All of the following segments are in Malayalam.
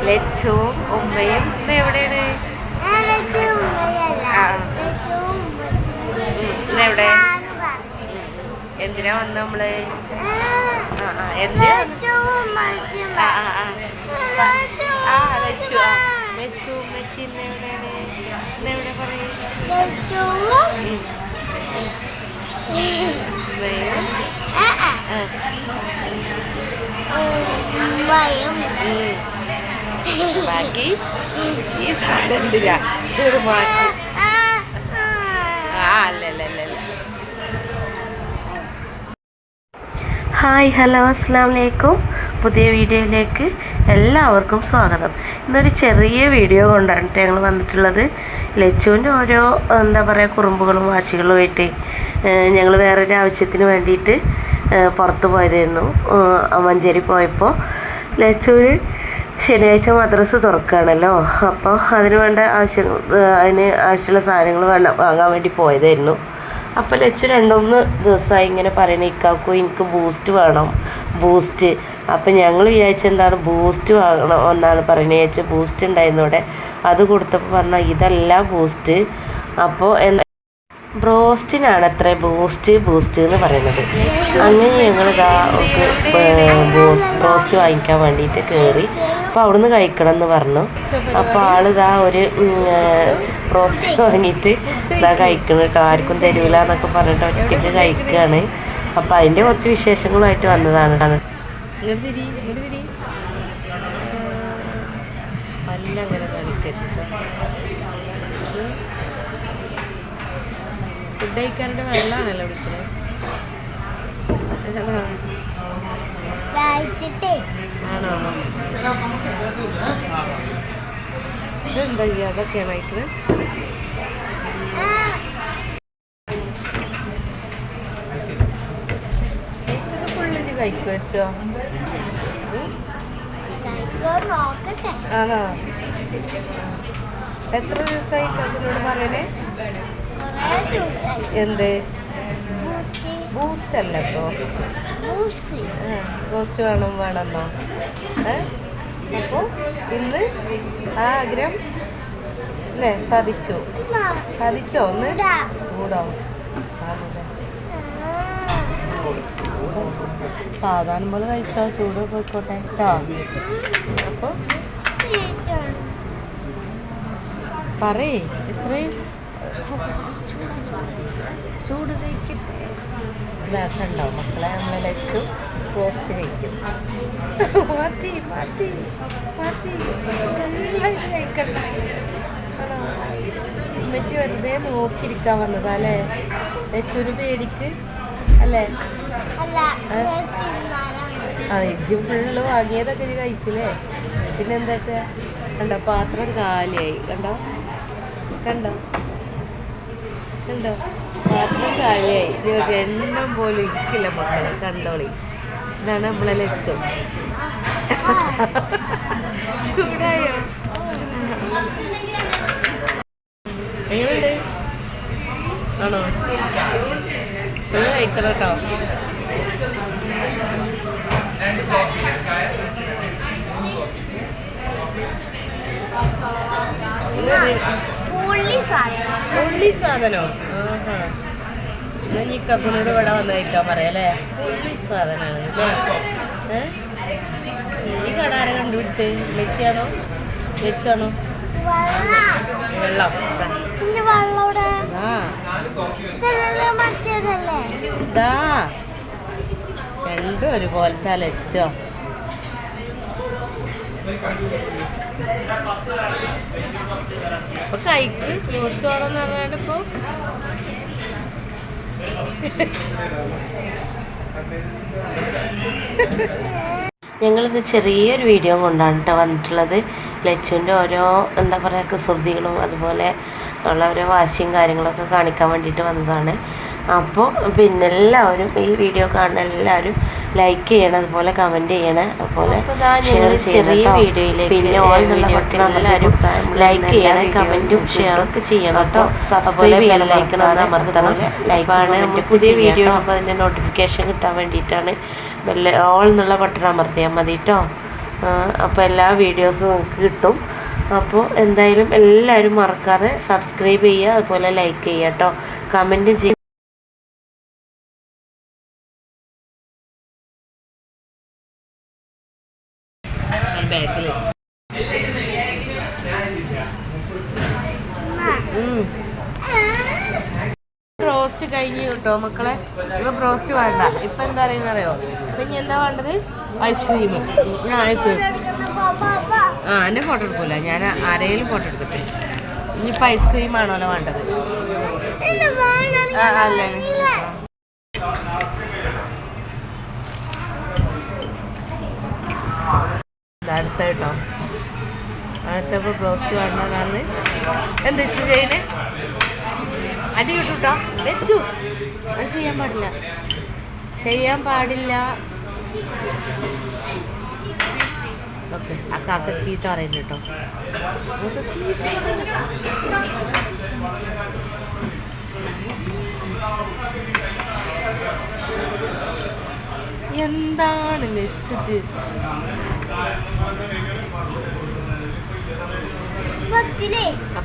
ലച്ചുവും ഉമ്മയും. ഇത് എവിടെയാണ്? ഇതെവിടെ എന്തിനാ വന്ന നമ്മൾ? എന്തിനാ? ആ ആ ആ. ആ ലച്ചു ആ ലച്ചു ഉമ്മച്ചി ഇന്ന് എവിടെയാണ്? ഇന്ന് എവിടെ പറയും? ഉമ്മയും. ആ, ഉം. ബാക്കി ഈ സാധനം എന്തിനാ? മാറ്റി. ആ അല്ല അല്ല അല്ല അല്ല. ഹായ് ഹലോ അസ്സാം വലൈക്കും പുതിയ വീഡിയോയിലേക്ക് എല്ലാവർക്കും സ്വാഗതം. ഇന്നൊരു ചെറിയ വീഡിയോ കൊണ്ടാണ് ഞങ്ങൾ വന്നിട്ടുള്ളത്. ലച്ചുവിന്റെ ഓരോ എന്താ പറയുക കുറുമ്പുകളും വാശികളുമായിട്ട് ഞങ്ങൾ വേറൊരു ആവശ്യത്തിന് വേണ്ടിയിട്ട് പുറത്ത് പോയതായിരുന്നു. മഞ്ചേരി പോയപ്പോൾ ലച്ചുവിന് ശനിയാഴ്ച മദ്രസ് തുറക്കുകയാണല്ലോ. അപ്പോൾ അതിന് വേണ്ട ആവശ്യം അതിന് ആവശ്യമുള്ള സാധനങ്ങൾ വേണം വാങ്ങാൻ വേണ്ടി പോയതായിരുന്നു. അപ്പോൾ ലച്ചു രണ്ടു മൂന്ന് ദിവസമായി ഇങ്ങനെ പറയണ ഇക്കാക്കു എനിക്ക് ബൂസ്റ്റ് വേണം ബൂസ്റ്റ് അപ്പം ഞങ്ങൾ വിചാരിച്ച എന്താണ് ബൂസ്റ്റ് വാങ്ങണം എന്നാണ് പറയുന്നത് ചേച്ചി ബൂസ്റ്റ് ഉണ്ടായിരുന്നു ഇവിടെ അത് കൊടുത്തപ്പോൾ പറഞ്ഞാൽ ഇതല്ല ബൂസ്റ്റ് അപ്പോൾ എന്താ ബ്രോസ്റ്റിനാണ് അത്ര ബൂസ്റ്റ് ബൂസ്റ്റ് എന്ന് പറയുന്നത്. അങ്ങനെ ഞങ്ങൾ ഇതാ ബ്രോസ്റ്റ് വാങ്ങിക്കാൻ വേണ്ടിയിട്ട് കയറി അപ്പോൾ അവിടുന്ന് കഴിക്കണം എന്ന് പറഞ്ഞു. അപ്പോൾ ആളിതാ ഒരു ബ്രോസ്റ്റ് വാങ്ങിയിട്ട് ഇതാ കഴിക്കണം. കേട്ടോ ആർക്കും തരൂല എന്നൊക്കെ പറഞ്ഞിട്ട് ഒറ്റയ്ക്ക് കഴിക്കുകയാണ് അപ്പോൾ അതിന്റെ കുറച്ച് വിശേഷങ്ങളുമായിട്ട് വന്നതാണ്. ഇങ്ങോട്ട് അങ്ങനെ കളിക്കരുത് ഫുഡ് കഴിക്കാനായിട്ട് വെള്ളമാണല്ലോ വിളിക്കുന്നത് ആണോ? ഇതെന്താ ചെയ്യുക അതൊക്കെയാണ് കഴിക്കുന്നത് വെച്ചോ ആണോ? എത്ര ദിവസമായി കതിനോട് പറയണേ? എന്ത്? ബൂസ്റ്റ് അല്ല ബ്രോസ്റ്റ് വേണം വേണമെന്നോ അപ്പോ അപ്പോൾ ഇന്ന് ആ ആഗ്രഹം അല്ലേ സാധിച്ചു. സാധിച്ചോ ഒന്ന് കൂടോ സാധാരണ പോലെ കഴിച്ചോ? ചൂട് പോയിക്കോട്ടെ. കേട്ടോ അപ്പോൾ പറയേ എത്രയും ചൂട് കഴിക്കട്ടെ. ഇതൊക്കെ മക്കളെ നമ്മളെ ലച്ചു റോസ്റ്റ് കഴിക്കും. മതി മതി മതി. കഴിക്കട്ടെ. ഉമ്മച്ചി വെറുതെ നോക്കിയിരിക്കാൻ വന്നതാ അല്ലേ ലച്ചുവിന് പേടിക്ക് അല്ലേ? ആ ഇജ്ജ് ഫുള്ള് വാങ്ങിയതൊക്കെ ഇജ്ജ് കഴിച്ചില്ലേ? പിന്നെ എന്താ കണ്ടോ പാത്രം കാലിയായി. കണ്ടോ? കണ്ടോ? കണ്ടോ? പാത്രം കാലിയായി ഒരു എണ്ണം പോലും ഇരിക്കില്ല മക്കളെ. കണ്ടോളി. ഇതാണ് നമ്മളെ ലക്ഷ്യം. ചൂടായോ? എങ്ങനെയുണ്ട്? ആണോ? നിങ്ങൾ കഴിക്കണം കേട്ടോ. ഉള്ളി സാധനോ. ആഹാ. എന്നാ ഈ കപ്പിനോട് ഇവിടെ വന്ന് കഴിക്കാൻ പറയാല്ലേ ഉള്ളി സാധനമാണ് അല്ലേ? ഈ കട ആരെ കണ്ടുപിടിച്ച് മെച്ചിയാണോ മെച്ചാണോ വെള്ളം. ഇതാ. രണ്ടും ഒരുപോലത്തെ അലച്ചോ. അപ്പൊ കൈക്ക് പറഞ്ഞാൽ വേണമെന്ന് പറഞ്ഞാണ്ട് ഇപ്പൊ ഞങ്ങളിന്ന് ചെറിയൊരു വീഡിയോ കൊണ്ടാണ് കേട്ടോ വന്നിട്ടുള്ളത്. ലച്ചുവിന്റെ ഓരോ എന്താ പറയുക കുസൃതികളും അതുപോലെ ഉള്ള ഓരോ വാശിയും കാര്യങ്ങളൊക്കെ കാണിക്കാൻ വേണ്ടിയിട്ട് വന്നതാണ്. അപ്പോൾ പിന്നെ എല്ലാവരും ഈ വീഡിയോ കാണുന്ന എല്ലാവരും ലൈക്ക് ചെയ്യണം അതുപോലെ കമന്റ് ചെയ്യണം അതുപോലെ ഷെയർ ചെറിയ വീഡിയോയിലേക്ക് പിന്നെ എല്ലാവരും ലൈക്ക് ചെയ്യണം കമന്റും ഷെയറൊക്കെ ചെയ്യണം കേട്ടോ. അതുപോലെ ലൈക്ക് അമർത്തണം ലൈക്കാണ് പുതിയ വീഡിയോ അപ്പോൾ അതിന്റെ നോട്ടിഫിക്കേഷൻ കിട്ടാൻ വേണ്ടിയിട്ടാണ് ബെല്ല ഓൾ എന്നുള്ള ബട്ടൺ അമർത്തിയാൽ മതി കേട്ടോ അപ്പോൾ എല്ലാ വീഡിയോസും നിങ്ങൾക്ക് കിട്ടും. അപ്പോൾ എന്തായാലും എല്ലാവരും മറക്കാതെ സബ്സ്ക്രൈബ് ചെയ്യുക അതുപോലെ ലൈക്ക് ചെയ്യുക കേട്ടോ കമന്റ് ചെയ്യുക റോസ്റ്റ് കഴിഞ്ഞ് കേട്ടോ മക്കളെ. ഇപ്പൊ ബ്രോസ്റ്റ് വേണ്ട. ഇപ്പൊ എന്താ പറയുന്ന അറിയോ? പിന്നെ എന്താ വേണ്ടത്? ഐസ്ക്രീം. ഞാൻ ഐസ്ക്രീം. ആ എന്നെ ഫോട്ടോ എടുക്കൂല. ഞാൻ ആരെയും ഫോട്ടോ എടുക്കട്ടെ ഇനിയിപ്പോൾ ഐസ്ക്രീം ആണല്ലോ വേണ്ടത്? ആ, അല്ലേ. അടുത്ത കേട്ടോ. അടുത്തപ്പോൾ ബ്രോസ്റ്റ് വേണ്ട കാരണം. എന്ത് വെച്ചു അടി കിട്ടൂട്ടോ? വെച്ചു. അത് ചെയ്യാൻ പാടില്ല. ചെയ്യാൻ പാടില്ല. ഓക്കെ ആ കാക്ക ചീത്ത പറയുന്നു കേട്ടോ. ചീത്ത. എന്താണ് വെച്ചിട്ട്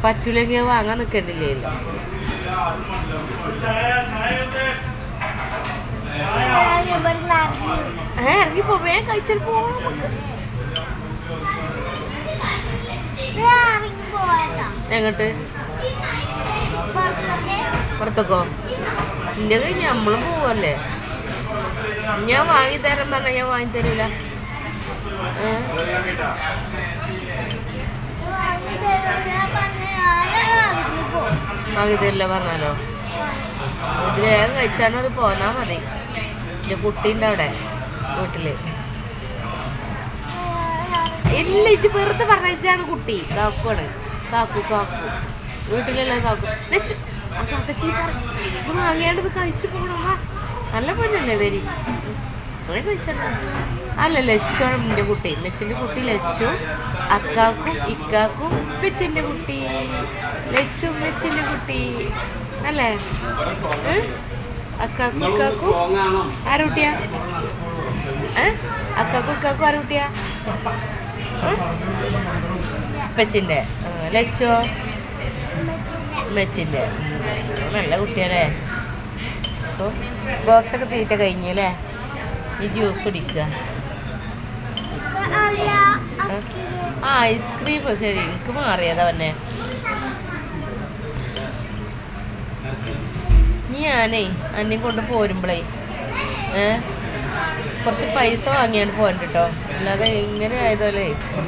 പറ്റൂലെങ്കിൽ വാങ്ങാൻ നിൽക്കണ്ടില്ലല്ലോ ഏ ഇറങ്ങി പോ വേഗം കഴിച്ചാൽ പോകണം നമുക്ക് എങ്ങോട്ട് കഴിഞ്ഞ് നമ്മളും പോവല്ലേ? ഞാൻ വാങ്ങി തരാൻ പറഞ്ഞ ഞാൻ വാങ്ങി തരൂല. ഏ? തരില്ല പറഞ്ഞാലോ? ഇത് വേഗം കഴിച്ചാണ് അത് പോന്നാ മതി. എന്റെ കുട്ടീന്റെ അവിടെ വീട്ടിൽ. ഇല്ല ഇത് വെറുതെ പറഞ്ഞാണ് കുട്ടി. കാക്കുവാണ്. കാക്കു കാക്കു. വീട്ടിലുള്ള കാക്കു. വെച്ചു കാക്ക ചീത്ത വാങ്ങേണ്ടത് കഴിച്ചു പോകണം നല്ല പൊന്നല്ലേ വരി അങ്ങനെ കഴിച്ചാൽ അല്ല ലച്ചുവാണ് എന്റെ കുട്ടി. മെച്ചിന്റെ കുട്ടി ലച്ചു അക്കാക്കും ഇക്കാക്കും മെച്ചിന്റെ കുട്ടി. ലച്ചു മെച്ചിന്റെ കുട്ടി. അല്ലേ? അക്കാക്കും ഇക്കാക്കും ആരൂട്ടിയാ അക്കാക്കും ഇക്കാക്കും ആരൂട്ടിയാ ഉപ്പച്ചിന്റെ. ലച്ചോ? മെച്ചിന്റെ നല്ല കുട്ടിയല്ലേ? അപ്പോൾ ബ്രോസ്റ്റൊക്കെ തീറ്റ കഴിഞ്ഞല്ലേ ഈ ജ്യൂസ് കുടിക്കുക. ഐസ്ക്രീം ശരി എനിക്ക് മാറിയതാ പിന്നെ ഞാനേ അന്നെ കൊണ്ട് പോരുമ്പളേ ഏ കുറച്ച് പൈസ വാങ്ങിയാണ് പോകണ്ട കേട്ടോ അല്ലാതെ ഇങ്ങനെ ആയതോലേ ഉം.